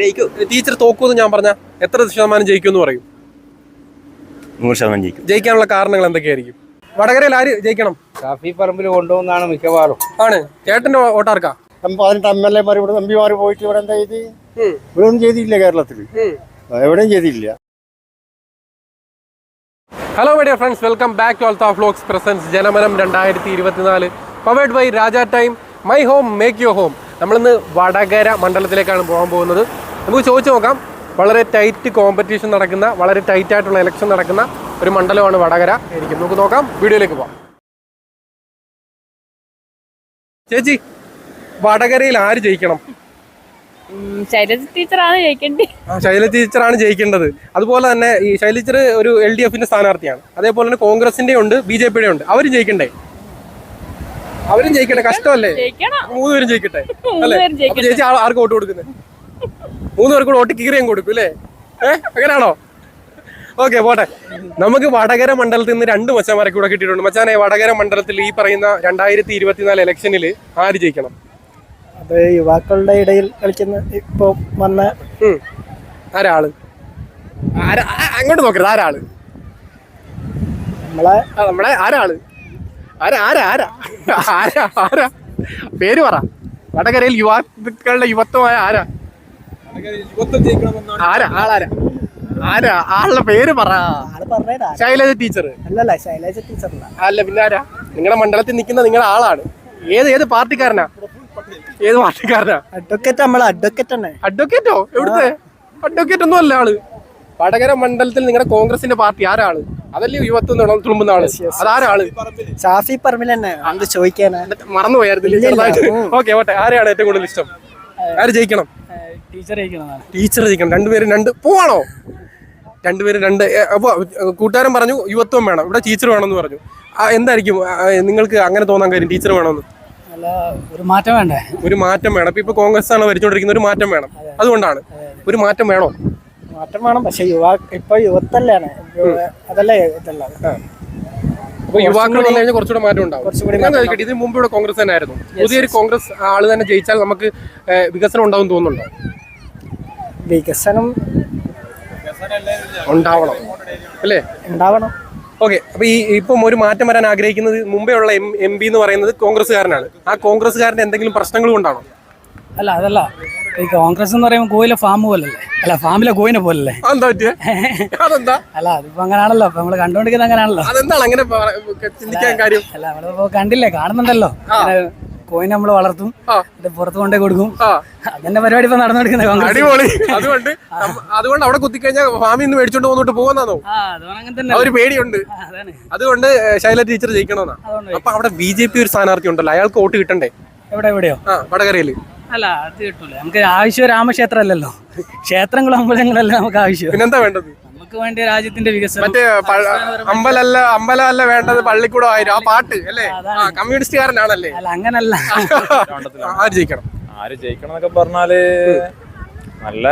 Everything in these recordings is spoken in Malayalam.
ടീച്ചർ തോക്കൂന്ന് ഞാൻ പറഞ്ഞ എത്ര ശതമാനം ജയിക്കും എന്ന് പറയും? നൂറ് ശതമാനം ജയിക്കും. ജയിക്കാനുള്ള കാരണങ്ങൾ എന്തൊക്കെയായിരിക്കും? വടകരയിൽ ആര് ജയിക്കണം? ഷാഫി പറമ്പിൽ കൊണ്ടുപോകുന്നതാണ് മിക്കവാറും. ആണ്. ചേട്ടന്റെ വോട്ടാർക്കാ? പതിനെട്ട് എം എൽ എമാർ ഇവിടെ എംപിമാർ പോയിട്ട് ഇവിടെ എന്താ ചെയ്ത്. ഇവിടെ ഒന്നും ചെയ്തില്ല കേരളത്തിൽ എവിടെയും ചെയ്തില്ല hello my dear friends welcome back to അൽത്താ folks presents ജനമനം രണ്ടായിരത്തി ഇരുപത്തിനാല്. Powered by Raja time my home make your home നമ്മളിന്ന് വടകര മണ്ഡലത്തിലേക്കാണ് പോകാൻ പോകുന്നത്. നമുക്ക് ചോദിച്ചു നോക്കാം. വളരെ ടൈറ്റ് കോമ്പറ്റീഷൻ നടക്കുന്ന വളരെ ടൈറ്റ് ആയിട്ടുള്ള ഇലക്ഷൻ നടക്കുന്ന ഒരു മണ്ഡലമാണ് വടകര. ആയിരിക്കും. നമുക്ക് നോക്കാം. വീഡിയോയിലേക്ക് പോവാം. ചേച്ചി വടകരയിൽ ആര് ജയിക്കണം? ശൈലജ ടീച്ചറാണ് ജയിക്കേണ്ടത് ആ, ശൈലജ ടീച്ചറാണ് ജയിക്കേണ്ടത്. അതുപോലെ തന്നെ ഈ ശൈലജ ടീച്ചർ ഒരു എൽ ഡി എഫിന്റെ സ്ഥാനാർത്ഥിയാണ്. അതേപോലെ തന്നെ കോൺഗ്രസിന്റെ ഉണ്ട് ബി ജെ പിയുടെ ഉണ്ട്. അവരും ജയിക്കണ്ടേ? അവരും ജയിക്കട്ടെ. കഷ്ടമല്ലേ? മൂന്നുപേരും ജയിക്കട്ടെ? അല്ലേ. ചേച്ചി ആർക്ക് വോട്ട് കൊടുക്കുന്നത് മൂന്ന് പേർക്ക് കൂടെ വോട്ട് കീറിയും കൊടുക്കും അല്ലേ ഏഹ് അങ്ങനെയാണോ? ഓക്കെ പോട്ടെ. നമുക്ക് വടകര മണ്ഡലത്തിൽ നിന്ന് രണ്ട് മച്ചാന്മാരെ കൂടെ കിട്ടിയിട്ടുണ്ട്. മച്ചാനെ വടകര മണ്ഡലത്തിൽ ഈ പറയുന്ന രണ്ടായിരത്തി ഇരുപത്തിനാല് ഇലക്ഷനിൽ ആര് ജയിക്കണം? അത് യുവാക്കളുടെ ഇടയിൽ കളിക്കുന്ന ഇപ്പോ വന്ന ആരാൾ? ആരാ അങ്ങോട്ട് നോക്കരുത് ആരാൾ? നമ്മളെ നമ്മളെ ആരാൾ? ആരാ ആരാ ആരാ? ആരാ ആരാ? പേര് പറ. വടകരയിൽ യുവാക്കളുടെ യുവത്വമായ ആരാ? ആരാ? ആളാരാ? ആരാ? ആളുടെ പേര് പറ. ശൈലജ ടീച്ചർ അല്ലല്ല ശൈലജ ടീച്ചർ അല്ല പിന്നെ ആരാ? നിങ്ങളുടെ മണ്ഡലത്തിൽ നിൽക്കുന്ന നിങ്ങളുടെ ആളാണ്. ഏത് ഏത് പാർട്ടിക്കാരനാ? ഏത് പാർട്ടിക്കാരനാ? അഡ്വക്കേറ്റ് നമ്മളെ അഡ്വക്കേറ്റ് തന്നെ. അഡ്വക്കേറ്റോ എവിടുത്തെ? അഡ്വക്കേറ്റ് ഒന്നും അല്ല ആൾ. വടകര മണ്ഡലത്തിൽ നിങ്ങളുടെ കോൺഗ്രസിന്റെ പാർട്ടി ആരാൾ? അതല്ലേ യുവത്വം തുളുമ്പുന്ന ആൾ? അതാരാൾ? ഷാഫി പറമ്പിൽ തന്നെ. അത് ചോദിക്കാനാ? മറന്നുപോയായിരുന്നു ഓക്കെ ഓട്ടെ ആരെയാണ് ഏറ്റവും കൂടുതൽ ഇഷ്ടം? ആര് ജയിക്കണം? ടീച്ചർ ജയിക്കണം രണ്ടുപേരും രണ്ട് പോവാണോ? രണ്ടുപേരും രണ്ട് അപ്പോൾ അപ്പൊ കൂട്ടുകാരൻ പറഞ്ഞു യുവത്വം വേണം. ഇവിടെ ടീച്ചർ വേണമെന്ന് പറഞ്ഞു. എന്തായിരിക്കും? നിങ്ങൾക്ക് അങ്ങനെ തോന്നാൻ കാര്യം ടീച്ചർ വേണമെന്ന്? ഒരു മാറ്റം വേണ്ടേ? ഒരു മാറ്റം വേണം. ഇപ്പൊ ഇപ്പൊ കോൺഗ്രസ് ആണ് ഭരിച്ചോണ്ടിരിക്കുന്ന ഒരു മാറ്റം വേണം. അതുകൊണ്ടാണ്. ഒരു മാറ്റം വേണോ? മാറ്റം വേണം. പക്ഷെ യുവാ ഇപ്പൊ യുവത്തല്ലാണ്. അതല്ലേ അപ്പൊ യുവാക്കൾ വന്നു കഴിഞ്ഞാൽ കുറച്ചുകൂടെ മാറ്റം ഉണ്ടാവും. ഇതിന് മുമ്പ് ഇവിടെ കോൺഗ്രസ് തന്നെ ആയിരുന്നു. പുതിയൊരു കോൺഗ്രസ് ആൾ തന്നെ ജയിച്ചാൽ നമുക്ക് വികസനം ഉണ്ടാവും തോന്നുന്നുണ്ടോ? വികസനം ഉണ്ടാവണം. അല്ലേ? ഉണ്ടാവണം. ഓക്കെ അപ്പൊ ഈ ഇപ്പം ഒരു മാറ്റം വരാൻ ആഗ്രഹിക്കുന്നത് മുമ്പേ ഉള്ള എം എം പി എന്ന് പറയുന്നത് കോൺഗ്രസ്സുകാരനാണ്. ആ കോൺഗ്രസ്സുകാരന്റെ എന്തെങ്കിലും പ്രശ്നങ്ങൾ കൊണ്ടാണോ അല്ല അതല്ല. ഈ കോൺഗ്രസ് എന്ന് പറയുമ്പോൾ കോയിലെ ഫാം പോലല്ലേ? അല്ല ഫാമിലെ കോയിനെ പോലല്ലേ? എന്താ പറ്റിയ? അതെന്താ? അല്ല അതിപ്പോ അങ്ങനെയാണല്ലോ അപ്പൊ നമ്മൾ കണ്ടോണ്ടിരിക്കുന്നത് അങ്ങനെയാണല്ലോ അതെന്താണ്? അങ്ങനെ പറ- ചിന്തിക്കാൻ കാര്യം? അല്ല നമ്മളിപ്പോ കണ്ടില്ലേ? കാണുന്നുണ്ടല്ലോ. കോയിനെ നമ്മൾ വളർത്തും. പുറത്ത് കൊണ്ടേ കൊടുക്കും. അതന്നെ പരിപാടി ഇപ്പൊ നടന്നു കൊടുക്കുന്നത് അടിപൊളി അതുകൊണ്ട് അതുകൊണ്ട് അവിടെ കുത്തിക്കഴിഞ്ഞാൽ ഫാമിൽ നിന്ന് മേടിച്ചോണ്ട് പോന്നിട്ട് പോകുന്നോ ഒരു പേടിയുണ്ട്. അതുകൊണ്ട് ശൈല ടീച്ചർ ജയിക്കണമെന്നാ അപ്പൊ അവിടെ ബി ജെ പി ഒരു സ്ഥാനാർത്ഥി ഉണ്ടല്ലോ അയാൾക്ക് വോട്ട് കിട്ടണ്ടേ? എവിടെ എവിടെയോ? വടകരയിൽ. അല്ല അത് കിട്ടൂല. നമുക്ക് ആവശ്യം രാമക്ഷേത്രം അല്ലല്ലോ ക്ഷേത്രങ്ങളും അമ്പലങ്ങളല്ല നമുക്ക് ആവശ്യം പിന്നെന്താ വേണ്ടത്? നമുക്ക് വേണ്ടി രാജ്യത്തിന്റെ വികസനം മറ്റേ അമ്പലല്ല അമ്പലമല്ല വേണ്ടത് പള്ളിക്കൂടം ആയിരം ആ പാട്ട് അല്ലേ? കമ്മ്യൂണിസ്റ്റുകാരനാണല്ലേ? അല്ല അങ്ങനല്ല. ആര് ജയിക്കണം? ആര് ജയിക്കണം എന്നൊക്കെ പറഞ്ഞാൽ നല്ല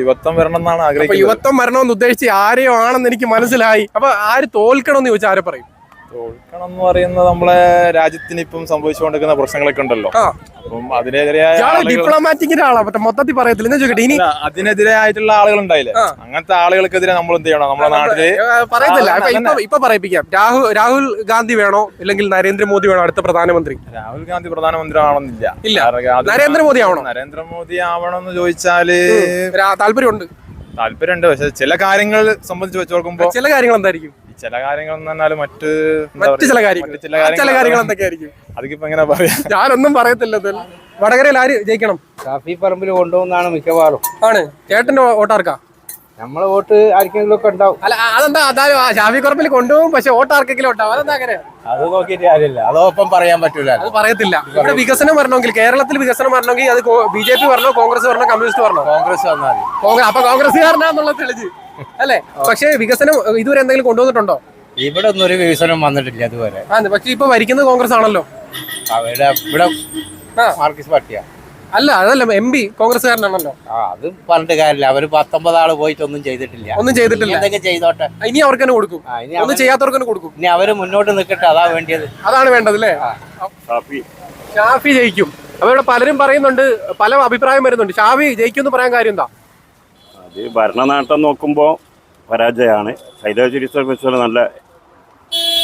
യുവത്വം വരണം എന്നാണ് ആഗ്രഹിക്കുന്നത്. യുവത്വം വരണമെന്ന് ഉദ്ദേശിച്ച് ആരെയോ ആണെന്ന് എനിക്ക് മനസ്സിലായി. അപ്പൊ ആര് തോൽക്കണം എന്ന് ചോദിച്ചാൽ ആരെ പറയും? തോൽക്കണം എന്ന് പറയുന്നത് നമ്മളെ രാജ്യത്തിന് ഇപ്പം സംഭവിച്ചുകൊണ്ടിരിക്കുന്ന പ്രശ്നങ്ങളൊക്കെ ഉണ്ടല്ലോ. അപ്പം ആളുകൾ ഡിപ്ലോമാറ്റിക്കിന്റെ ആളാ മൊത്തത്തിൽ പറയത്തില്ല. ചോദിക്കട്ടെ? ഇനി അതിനെതിരെ ആയിട്ടുള്ള ആളുകൾ ഉണ്ടായില്ലേ അങ്ങനത്തെ ആളുകൾക്കെതിരെ നമ്മൾ എന്ത് ചെയ്യണം? നമ്മുടെ നാട്ടിൽ പറയത്തില്ല. ഇപ്പൊ പറയിപ്പിക്കാം. രാഹുൽ രാഹുൽ ഗാന്ധി വേണോ? ഇല്ലെങ്കിൽ നരേന്ദ്രമോദി വേണോ? അടുത്ത പ്രധാനമന്ത്രി. രാഹുൽ ഗാന്ധി പ്രധാനമന്ത്രി ആവണമെന്നില്ല ഇല്ല. നരേന്ദ്രമോദി ആവണോ? നരേന്ദ്രമോദി ആവണമെന്ന് ചോദിച്ചാൽ താല്പര്യമുണ്ട്. താല്പര്യമുണ്ട്. പക്ഷെ ചില കാര്യങ്ങൾ സംബന്ധിച്ച് വെച്ച് നോക്കുമ്പോ ചില കാര്യങ്ങൾ എന്തായിരിക്കും? ചില കാര്യങ്ങൾ എന്ന് പറഞ്ഞാൽ മറ്റ് മറ്റു ചില കാര്യങ്ങൾ. ചില കാര്യങ്ങൾ എന്തൊക്കെയായിരിക്കും? അതിപ്പോ എങ്ങനെ പറയാ? ഞാനൊന്നും പറയത്തില്ല വടകരയിൽ ആര് ജയിക്കണം? ഷാഫി പറമ്പിൽ കൊണ്ടുപോകുന്നതാണ് മിക്കവാറും. ആണ്. ചേട്ടന്റെ വോട്ടാർക്കാ? നമ്മളെ വോട്ട് ആർക്കെങ്കിലും ഒക്കെ ഉണ്ടാവും. അല്ല അതെന്താ? അതായത് ഷാഫി കുറപ്പിൽ കൊണ്ടുപോകും പക്ഷെ വോട്ട് ആർക്കെങ്കിലും ഉണ്ടാവും. അതെന്താ അങ്ങനെ? അത് നോക്കിയിട്ട് കാര്യമില്ല. അതോപ്പം പറയാൻ പറ്റൂല. അത് പറയത്തില്ല. ഇവിടെ വികസനം വരണമെങ്കിൽ കേരളത്തിൽ വികസനം വരണമെങ്കിൽ അത് ബി ജെ പി വരണോ കോൺഗ്രസ് വരണോ കമ്മ്യൂണിസ്റ്റ് വരണോ? കോൺഗ്രസ് വന്നാൽ കോൺഗ്രസ് അപ്പൊ കോൺഗ്രസ്സുകാരനാന്നുള്ള തെളിഞ്ഞ്. അല്ലേ? പക്ഷേ വികസനം ഇതുവരെ എന്തെങ്കിലും കൊണ്ടുവന്നിട്ടുണ്ടോ? ഇവിടെ ഒന്നും ഒരു വികസനം വന്നിട്ടില്ല അതുവരെ പക്ഷെ ഇപ്പൊ ഭരിക്കുന്നത് കോൺഗ്രസ് ആണല്ലോ. അവിടെ ഇവിടെ ആ. മാർക്സിസ്റ്റ് പാർട്ടിയാ. അല്ല അതല്ല എം പി കോൺഗ്രസ്സുകാരനാണല്ലോ. ആ അത് പറഞ്ഞിട്ട് കാര്യമില്ല. അവർ പത്തൊമ്പത് ആൾ പോയിട്ട് ഒന്നും ചെയ്തിട്ടില്ല. ഒന്നും ചെയ്തിട്ടില്ല. എന്തൊക്കെ ചെയ്തോട്ടെ. ഇനി അവർക്ക് തന്നെ കൊടുക്കും. ഒന്നും ചെയ്യാത്തവർക്ക് തന്നെ കൊടുക്കും. ഇനി അവർ മുന്നോട്ട് നിൽക്കട്ടെ. അതാ വേണ്ടത് അതാണ് വേണ്ടത് അല്ലേ? ഷാഫി. ജയിക്കും. അപ്പൊ ഇവിടെ പലരും പറയുന്നുണ്ട് പല അഭിപ്രായം വരുന്നുണ്ട്. ഷാഫി ജയിക്കും എന്ന് പറയാൻ കാര്യം എന്താ? അത് ഭരണനാട്ടം നോക്കുമ്പോൾ പരാജയമാണ് ശൈലജ ടീച്ചറെ കുറിച്ചുള്ള നല്ല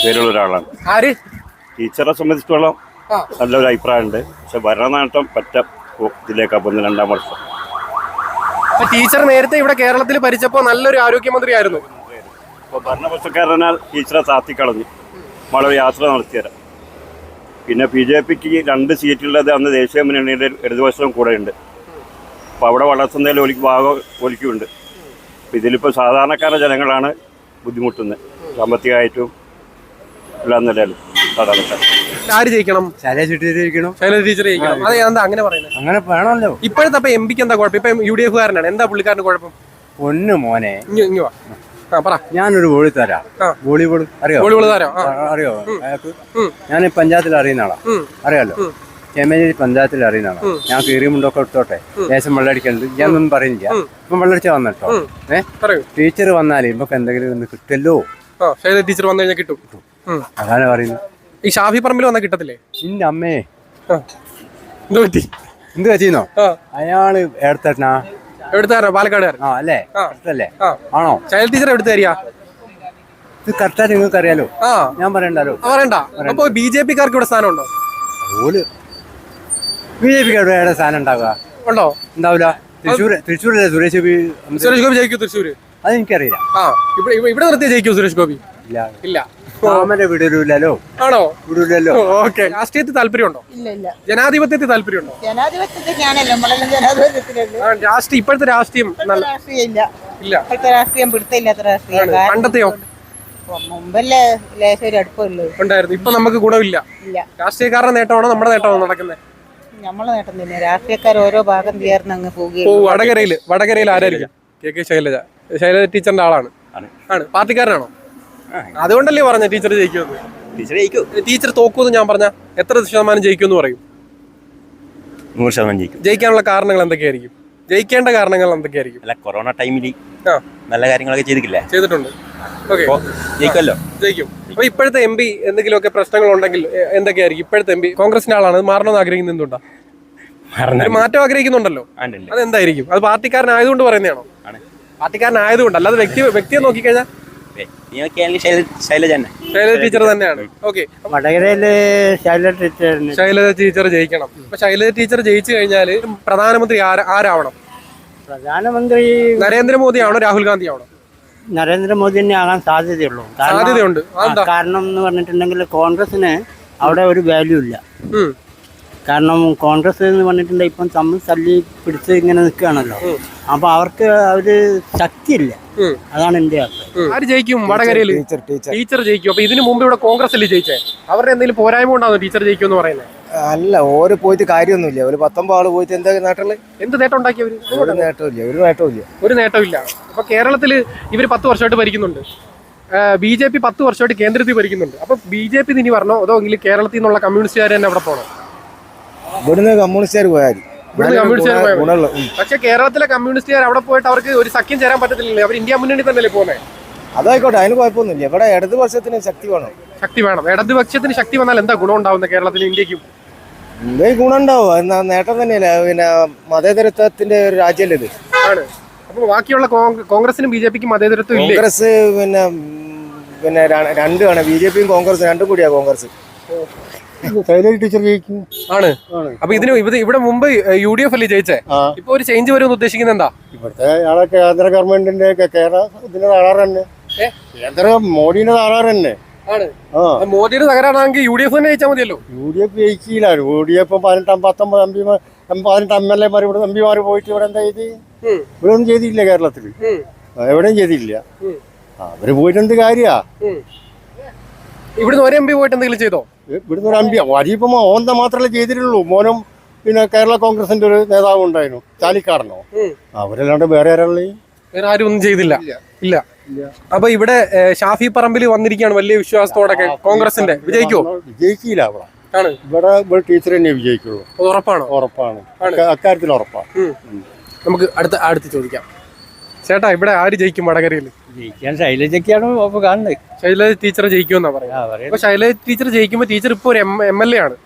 പേരുള്ള ഒരാളാണ്. ആര്? ടീച്ചറെ സംബന്ധിച്ചിടത്തോളം. നല്ലൊരു അഭിപ്രായമുണ്ട്. പക്ഷെ ഭരണനാട്ടം പറ്റ ഇതിലേക്കാ പോകുന്നത് രണ്ടാം വർഷം. ടീച്ചർ നേരത്തെ ഇവിടെ കേരളത്തിൽ ഭരിച്ചപ്പോ നല്ലൊരു ആരോഗ്യമന്ത്രിയായിരുന്നു. ഇപ്പോൾ ഭരണപക്ഷക്കാരനാൽ ടീച്ചറെ താത്തിക്കളഞ്ഞു. വളരെ യാത്ര നടത്തിയരാം പിന്നെ ബി ജെ പിക്ക് രണ്ട് സീറ്റുള്ളത് അന്ന് ദേശീയ മുന്നണിയുടെ ഇടതുപക്ഷവും കൂടെയുണ്ട്. അപ്പോൾ അവിടെ വളർത്തുന്നതിൽ ഒലിക്ക് ഭാഗം ഒലിക്കുന്നുണ്ട്. അപ്പോൾ ഇതിലിപ്പോൾ സാധാരണക്കാര ജനങ്ങളാണ് ബുദ്ധിമുട്ടുന്നത്. സാമ്പത്തികമായിട്ടും എല്ലാ നിലയിലും സാധാരണക്കാർ. ആര് ജയിക്കണം? ശൈലജ ടീച്ചർ ശൈലജ ടീച്ചർ ജയിക്കണം. അത് എന്താ അങ്ങനെ പറയുന്നത്? അങ്ങനെ വേണമല്ലോ. ഇപ്പോഴത്തെ അപ്പൊ എം പിക്ക് എന്താ കുഴപ്പം? ഇപ്പൊ യു ഡി എഫ് കാരനാണ് എന്താ പുള്ളിക്കാരന് കുഴപ്പം? പൊന്നു മോനെ. ഇങ്ങ് ഇങ്ങ് വാ. ആ പറ. ഞാനൊരു വോളി തരാം. വോളിബോൾ അറിയോ? വോളിബോൾ താരം, അറിയോ? അയാൾക്ക് ഞാൻ പഞ്ചായത്തിൽ അറിയുന്ന ആളാ. അറിയാലോ? ചേമേരി പഞ്ചായത്തിൽ അറിയുന്നതാണ് ഞാൻ കീറി മുണ്ടൊക്കെ എടുത്തോട്ടെ ലേശം ഞാൻ ഒന്നും പറയുന്നില്ല ഇപ്പം വെള്ളടിച്ച വന്നിട്ടോ? ഏ? ടീച്ചർ വന്നാലേ ഇപ്പൊ എന്തെങ്കിലും ഒന്ന് കിട്ടല്ലോ ടീച്ചർ വന്നു കഴിഞ്ഞാൽ കിട്ടും. അതാണ് പറയുന്നത്. ഈ ഷാഫി പറമ്പിൽ വന്നാൽ കിട്ടത്തില്ലേ? നിന്റെ അമ്മേ. എന്ത് പറ്റി? എന്ത് അയാൾ എടുത്തട്ടാ എടുത്തോ പാലക്കാട് ആ അല്ലേ? അല്ലേ ആണോ? ശൈല ടീച്ചർ എടുത്തു ഇത് കറക്റ്റായിട്ട് നിങ്ങൾക്ക് അറിയാലോ ഞാൻ പറയണ്ടല്ലോ പറയണ്ട. അപ്പൊ ബി ജെ പിക്കാർക്ക് ഇവിടെ സ്ഥാനം ഉണ്ടോ ഓൽ ബി ജെ പിക്ക് എവിടെ സ്ഥാനം ഉണ്ടാവുക ഉണ്ടോ? ഉണ്ടാവില്ല. തൃശ്ശൂർ തൃശ്ശൂരല്ലേ സുരേഷ് ഗോപി? സുരേഷ് ഗോപി ജയിക്കൂ തൃശ്ശൂർ അതെനിക്കറിയില്ല. ആ ഇവിടെ ഇവിടെ- ഇവിടെ നിർത്തിയ ജയിക്കൂ സുരേഷ് ഗോപി? ഇല്ല. ഇല്ല. വിടരുല്ലല്ലോ ആണോ? വിടൂലല്ലോ. ഓക്കെ. രാഷ്ട്രീയത്തിൽ താല്പര്യമുണ്ടോ? ഇല്ല ഇല്ല. ജനാധിപത്യത്തിൽ താല്പര്യമുണ്ടോ? ജനാധിപത്യത്തിൽ ഞാനല്ല നമ്മളെല്ലാം ജനാധിപത്യത്തിലുണ്ട് ആ, രാഷ്ട്രീയം ഇപ്പോഴത്തെ രാഷ്ട്രീയം ഇല്ല. ഇപ്പോഴത്തെ രാഷ്ട്രീയം രാഷ്ട്രീയം. പണ്ടത്തെയോ? മുമ്പല്ലേ ലേശം ഒരു ഉണ്ടായിരുന്നു. ഇപ്പൊ നമുക്ക് ഗുണമില്ല. ഇല്ല. രാഷ്ട്രീയക്കാരുടെ നേട്ടമാണോ നമ്മുടെ നേട്ടമാണോ നടക്കുന്നത്? നമ്മളെ നേട്ടം തന്നെ രാഷ്ട്രീയക്കാർ ഓരോ ഭാഗം തീർന്ന് അങ്ങ് ഓ പോവുകയുള്ളൂ വടകരയിൽ വടകരയിൽ ആരായിരിക്കും? K K Shailaja. ശൈലജ ടീച്ചറിന്റെ ആളാണ്. ആണ്. പാർട്ടിക്കാരനാണോ? അതുകൊണ്ടല്ലേ പറഞ്ഞ ടീച്ചർ ജയിക്കുമെന്ന് ടീച്ചർ ജയിക്കും. ടീച്ചർ തോക്കുമെന്ന് ഞാൻ പറഞ്ഞ എത്ര ശതമാനം ജയിക്കുമെന്ന് പറയും? നൂറ് ശതമാനം ജയിക്കും. ജയിക്കാനുള്ള കാരണങ്ങൾ എന്തൊക്കെയായിരിക്കും? ജയിക്കേണ്ട കാരണങ്ങൾ എന്തൊക്കെയായിരിക്കും? അല്ല കൊറോണ ടൈമിൽ നല്ല കാര്യങ്ങളൊക്കെ ചെയ്തിട്ടില്ലേ? ചെയ്തിട്ടുണ്ട്. ജയിക്കുമല്ലോ? ജയിക്കും. അപ്പൊ ഇപ്പോഴത്തെ എം പി എന്തെങ്കിലുമൊക്കെ പ്രശ്നങ്ങൾ ഉണ്ടെങ്കിൽ എന്തൊക്കെയായിരിക്കും? ഇപ്പോഴത്തെ എം പി കോൺഗ്രസിന്റെ ആളാണ്. അത് മാറണമെന്ന് ആഗ്രഹിക്കുന്നുണ്ടോ? എന്തുകൊണ്ടാ ഒരു മാറ്റം ആഗ്രഹിക്കുന്നുണ്ടല്ലോ. അതെന്തായിരിക്കും? അത് പാർട്ടിക്കാരനായതുകൊണ്ട് പറയുന്നതാണോ? ആണ്. പാർട്ടിക്കാരനായതുകൊണ്ട് അല്ലാതെ വ്യക്തി വ്യക്തിയെ നോക്കിക്കഴിഞ്ഞാൽ നീ ശൈലജ ശൈലജ ടീച്ചർ തന്നെയാണ്. ഓക്കെ. വടകരയിൽ ശൈല ടീച്ചറിന് ശൈലജ ടീച്ചർ ജയിക്കണം. അപ്പൊ ശൈലജ ടീച്ചർ ജയിച്ചു കഴിഞ്ഞാൽ പ്രധാനമന്ത്രി ആര- ആരാവണം? പ്രധാനമന്ത്രി നരേന്ദ്രമോദി ആവണോ രാഹുൽ ഗാന്ധി ആവണോ നരേന്ദ്രമോദി തന്നെ ആകാൻ സാധ്യതയുള്ളൂ. സാധ്യതയുണ്ട്. കാരണം എന്ന് പറഞ്ഞിട്ടുണ്ടെങ്കിൽ കോൺഗ്രസിന് അവിടെ ഒരു വാല്യൂ ഇല്ല. കാരണം കോൺഗ്രസ് എന്ന് പറഞ്ഞിട്ടുണ്ടെങ്കിൽ ഇപ്പം തമ്മിൽ തല്ലി പിടിച്ച് ഇങ്ങനെ നിൽക്കുകയാണല്ലോ. അപ്പൊ അവർക്ക് അവർ ശക്തിയില്ല. അതാണ് എന്റെ. ആര് ജയിക്കും വടകരയിൽ? ടീച്ചർ ജയിക്കും. അപ്പൊ ഇതിനു മുമ്പ് ഇവിടെ കോൺഗ്രസ് അല്ലേ ജയിച്ചേ? അവരുടെ എന്തെങ്കിലും പോരായ്മ ഉണ്ടാകും ടീച്ചർ ജയിക്കും എന്ന് പറയുന്നത് അല്ല ഓര് പോയിട്ട് കാര്യമൊന്നുമില്ല. ഒരു പത്തൊമ്പത് ആൾ പോയിട്ട് എന്താ നാട്ടിൽ? എന്ത് നേട്ടം ഉണ്ടാക്കിയവര് ഒരു നേട്ടമില്ല ഒരു നേട്ടമില്ല ഒരു നേട്ടമില്ല അപ്പൊ കേരളത്തിൽ ഇവർ പത്ത് വർഷമായിട്ട് ഭരിക്കുന്നുണ്ട്. ബി ജെ പി പത്ത് വർഷമായിട്ട് കേന്ദ്രത്തിൽ ഭരിക്കുന്നുണ്ട്. അപ്പൊ ബി ജെ പി ഇനി പറഞ്ഞോ അതോ എങ്കിലും കേരളത്തിൽ നിന്നുള്ള കമ്മ്യൂണിസ്റ്റുകാർ തന്നെ അവിടെ പോകണം? ഇവിടുന്ന് കമ്മ്യൂണിസ്റ്റുകാർ പോയാൽ. പക്ഷെ കേരളത്തിലെ കമ്മ്യൂണിസ്റ്റുകാർ അവിടെ പോയിട്ട് അവർക്ക് ഒരു സഖ്യം ചേരാൻ പറ്റത്തില്ലല്ലോ? അവർ ഇന്ത്യ മുന്നണി തന്നെയല്ലേ പോകുന്നത് അതായിക്കോട്ടെ അതിന് കുഴപ്പമൊന്നുമില്ല. ഇവിടെ ഇടതുപക്ഷത്തിന് ശക്തി വേണം. ശക്തി വേണം. ഇടതുപക്ഷത്തിന് ശക്തി വന്നാൽ എന്താ ഗുണം ഉണ്ടാവുന്നത് കേരളത്തിലും ഇന്ത്യക്കും എന്തേ ഗുണം ഉണ്ടാവും. എന്നാ നേട്ടം തന്നെയല്ലേ. പിന്നെ മതേതരത്വത്തിന്റെ ഒരു രാജ്യമല്ലേ ഇത്? ആണ്. അപ്പൊ ബാക്കിയുള്ള കോൺഗ്ര- കോൺഗ്രസിനും ബി ജെ പിക്കും മതേതരത്വം കോൺഗ്രസ് പിന്നെ പിന്നെ രണ്ടു ആണ്. ബി ജെ പിയും കോൺഗ്രസ്. രണ്ടും കൂടിയാ കോൺഗ്രസ്. ശൈലജ ടീച്ചർ ജയിക്കും. ആണ്. അപ്പൊ ഇതിന് ഇവിടെ ഇവിടെ മുമ്പ് യു ഡി എഫ് അല്ലേ ജയിച്ചേ? ഇപ്പൊ ഒരു ചേഞ്ച് വരുമെന്ന് ഉദ്ദേശിക്കുന്നത് എന്താ? ഇവിടുത്തെ ആളെ കേന്ദ്ര ഗവൺമെന്റിന്റെ കേരള ഇതിന്റെ താറാറ് തന്നെ? കേന്ദ്ര മോഡിന്റെ തകരാറ് തന്നെ. മോദിയുടെ തകരാറാണെങ്കിൽ യു ഡി എഫ് തന്നെ ജയിച്ചാൽ മതിയല്ലോ. യു ഡി എഫ് ജയിക്കില്ല യു ഡി എഫ് പതിനെട്ട് പത്തൊമ്പത് എം പിമാർ പതിനെട്ട് എം എൽ എമാർ ഇവിടെ എം പിമാർ പോയിട്ട് ഇവിടെ എന്താ ചെയ്ത്. ഇവിടെ ഒന്നും ചെയ്തില്ല കേരളത്തിൽ എവിടെയും ചെയ്തില്ല. അവർ പോയിട്ട് എന്ത് കാര്യാ. ഇവിടുന്ന് ഒരു എം പി പോയിട്ട് എന്തെങ്കിലും ചെയ്തോ? ഇവിടുന്ന് ഒരു എം പി വരീപ്പം ഓന്ത മാത്രമല്ലേ ചെയ്തിട്ടുള്ളൂ. മോനും പിന്നെ കേരള കോൺഗ്രസിന്റെ ഒരു നേതാവ് ഉണ്ടായിരുന്നു. ചാലിക്കാടനോ. അവരല്ലാണ്ട് വേറെ ആരാളെ വേറെ ആരും ഒന്നും ചെയ്തില്ല. ഇല്ല. അപ്പൊ ഇവിടെ ഷാഫി പറമ്പിൽ വന്നിരിക്കുകയാണ് വലിയ വിശ്വാസത്തോടെ കോൺഗ്രസിന്റെ. വിജയിക്കോ വിജയിക്കില്ല അവിടെ. ഇവിടെ ഇവിടെ ടീച്ചർ തന്നെ വിജയിക്കുള്ളൂ. ഉറപ്പാണ്? ഉറപ്പാണോ. അക്കാര്യത്തിൽ ഉറപ്പാണ്. നമുക്ക് അടുത്ത അടുത്ത് ചോദിക്കാം. ചേട്ടാ ഇവിടെ ആര് ജയിക്കും വടകരയിൽ ജയിക്കാൻ ശൈലജയ്ക്കാണ് ഇപ്പൊ കാണുന്നത്. ശൈലജ ടീച്ചർ ജയിക്കുമെന്നാ പറയുന്നത്. അപ്പൊ ശൈലജ ടീച്ചർ ജയിക്കുമ്പോ ടീച്ചർ ഇപ്പൊ ഒരു എം എൽ എ ആണ്.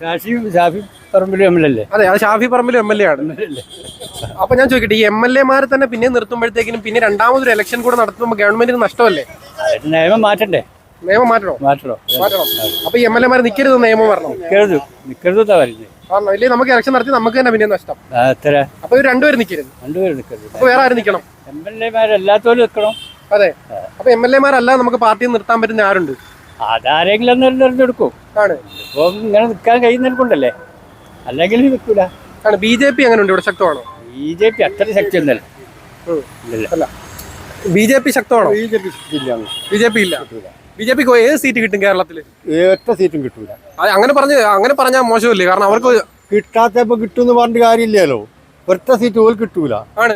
ഷാഫി ഷാഫി പറമ്പിലും എം എൽ അല്ലേ? അതെ അത് ഷാഫി പറമ്പിലും എം എൽ എ ആണ്. അപ്പൊ ഞാൻ ചോദിക്കട്ടെ ഈ എം എൽ എമാരെ തന്നെ പിന്നെ നിർത്തുമ്പോഴത്തേക്കിനും പിന്നെ രണ്ടാമതൊരു ഇലക്ഷൻ കൂടെ നടത്തുമ്പോ ഗവൺമെന്റിന് നഷ്ടമല്ലേ? നിയമം മാറ്റണ്ടേ? നിയമം മാറ്റണോ? മാറ്റണോ? മാറ്റണം. അപ്പൊ എം എൽ എമാർ നിക്കരുത് നിയമം വരണം നിക്കരുത്. കാരണം ഇല്ലേ നമുക്ക് ഇലക്ഷൻ നടത്തി നമുക്ക് തന്നെ പിന്നെ നഷ്ടം. എത്ര? അപ്പൊ ഇവർ രണ്ടുപേരും നിക്കരുത്. രണ്ടുപേരും നിക്കരുത് അപ്പൊ വേറെ ആരും നിക്കണം. എം എൽ എമാരെല്ലാത്തോലും നിക്കണം. അതെ. അപ്പൊ എം എൽ എമാരല്ല നമുക്ക് പാർട്ടിയിൽ നിർത്താൻ പറ്റുന്ന ആരുണ്ട്? അതാരെങ്കിലും ഒന്ന് തിരഞ്ഞെടുക്കും ആണ്. ഇപ്പൊ ഇങ്ങനെ നിൽക്കാൻ കഴിയുന്നതിനെ അല്ലെങ്കിൽ നിൽക്കൂല ആണ്. ബി ജെ പി അങ്ങനെ ഉണ്ട് ഇവിടെ ശക്തമാണോ? ബി ജെ പി അത്ര ശക്തി ഒന്നല്ല ബി ജെ പി ശക്തമാണോ? ബി ജെ പി ഇല്ല ബി ജെ പി ഇല്ല. ബി ജെ പിക്ക് ഏത് സീറ്റ് കിട്ടും കേരളത്തിൽ? ഒറ്റ സീറ്റും കിട്ടൂല. അങ്ങനെ പറഞ്ഞ് അങ്ങനെ പറഞ്ഞാൽ മോശമല്ലേ? കാരണം അവർക്ക് കിട്ടാത്തപ്പോ കിട്ടുമെന്ന് പറഞ്ഞിട്ട് കാര്യമില്ലല്ലോ. ഒറ്റ സീറ്റ് പോലും കിട്ടൂല. ആണ്.